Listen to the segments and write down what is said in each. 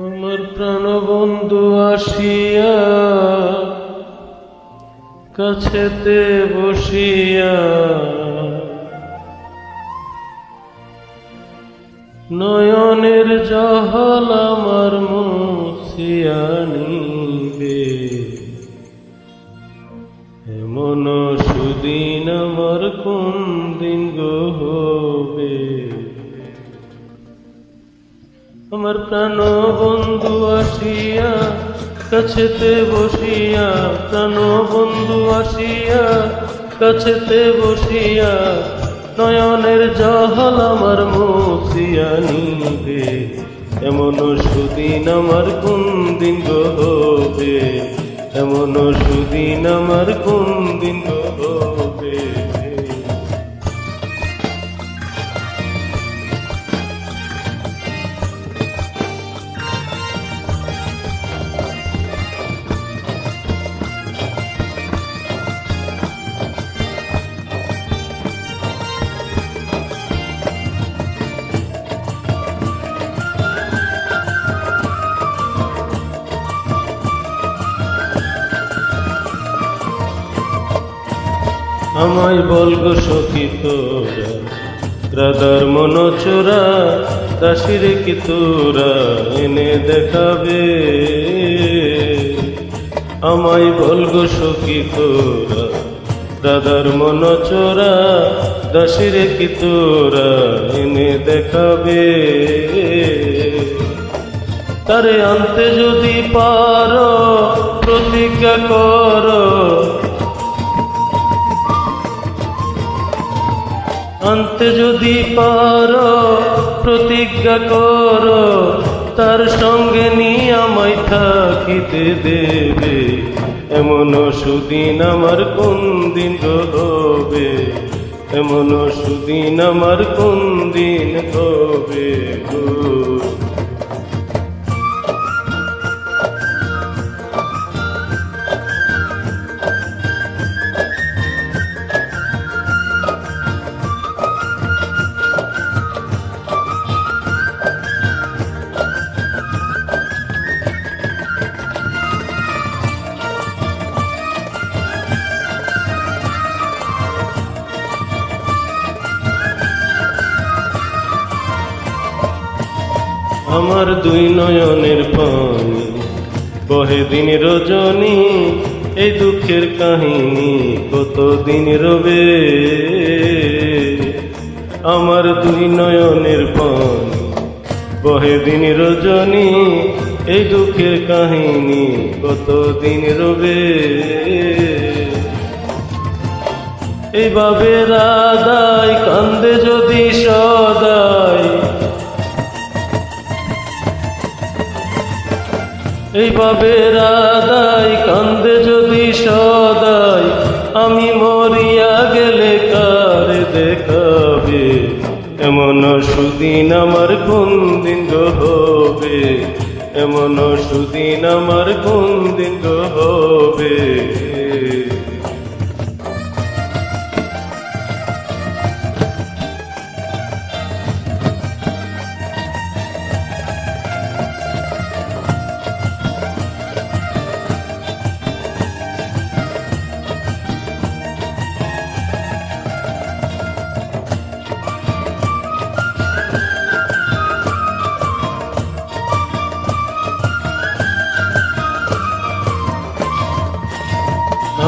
আমার প্রাণবন্ধু আসিয়া কাছেতে বসিয়া নয়নের জহল আমার মুছিয়া নিবে। এমন সুদিন আমার কোন আমার প্রাণ বন্ধু আসিয়া, কাছেতে বসিয়া, প্রাণ বন্ধু আসিয়া, কাছেতে বসিয়া, নয়নের জহল আমার মুছিয়া নিবে। এমন সুদিন আমার কোন দিন হবে? এমন সুদিন আমার কোন দিন হবে? আমায় বল গো সখী তোরা, রাধার মন চোরা দাসির কি তোরা এনে দেখাবে? আমায় বল গো সখী তোরা, রাধার মন চোরা দাসির কি তোরা এনে দেখাবে? তারে আনতে যদি পারো, প্রতিজ্ঞা করো আনতে যদি পারো প্রতিজ্ঞা করো, তার সঙ্গে নিয়ে আমায় থাকিতে দেবে। এমন সুদিন আমার কোন দিন হবে এমন সুদিন আমার কোন দিন হবে গো? আমার দুই নয়নের পানি বহে দিন রজনী এই দুঃখের কাহিনী কত দিন রবে? আমার দুই নয়নের পানি বহে দিন রজনী এই দুঃখের কাহিনী কত দিন রবে? এইভাবে রাধাই কান্দে যদি সদাই এইভাবে রাধাই কান্দে যদি সদাই, আমি মরিয়া গেলে কার দেখাবে? এমন সুদিন আমার কোন দিন হবে? এমন সুদিন আমার কোন দিন হবে?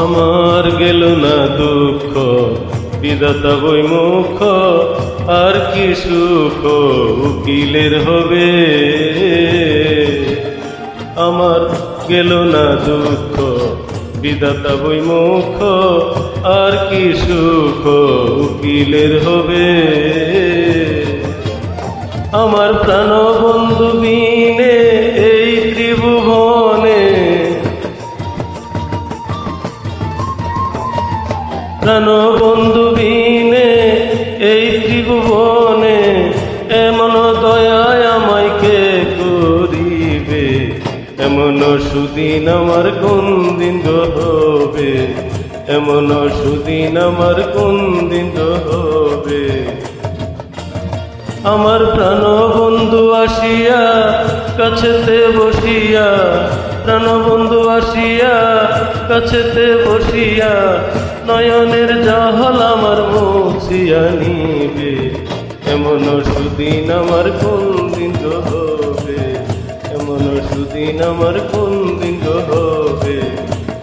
আমার গেল না দুঃখ বিদাতা বই মুখ, আর কি সুখ, উকিলের হবে। আমার গেল না দুঃখ বিদাতা বই মুখ, আর কি সুখ, উকিলের হবে। আমার প্রাণ বন্ধু বিনে এই ত্রিভুবনে এমন সুদিন আমার কোন দিন হবে এমন সুদিন আমার কোন দিন হবে আমার প্রাণ বন্ধু আসিয়া কাছেতে বসিয়া প্রাণ বন্ধু আসিয়া কাছেতে বসিয়া, নয়নের জহল আমার মুছিয়া নিবে। এমন সুদিন আমার কোন দিন হবে সুদিন আমার কোন দিন হবে?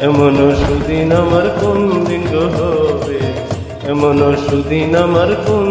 এমন সুদিন আমার কোন দিন হবে? এমন সুদিন আমার কোন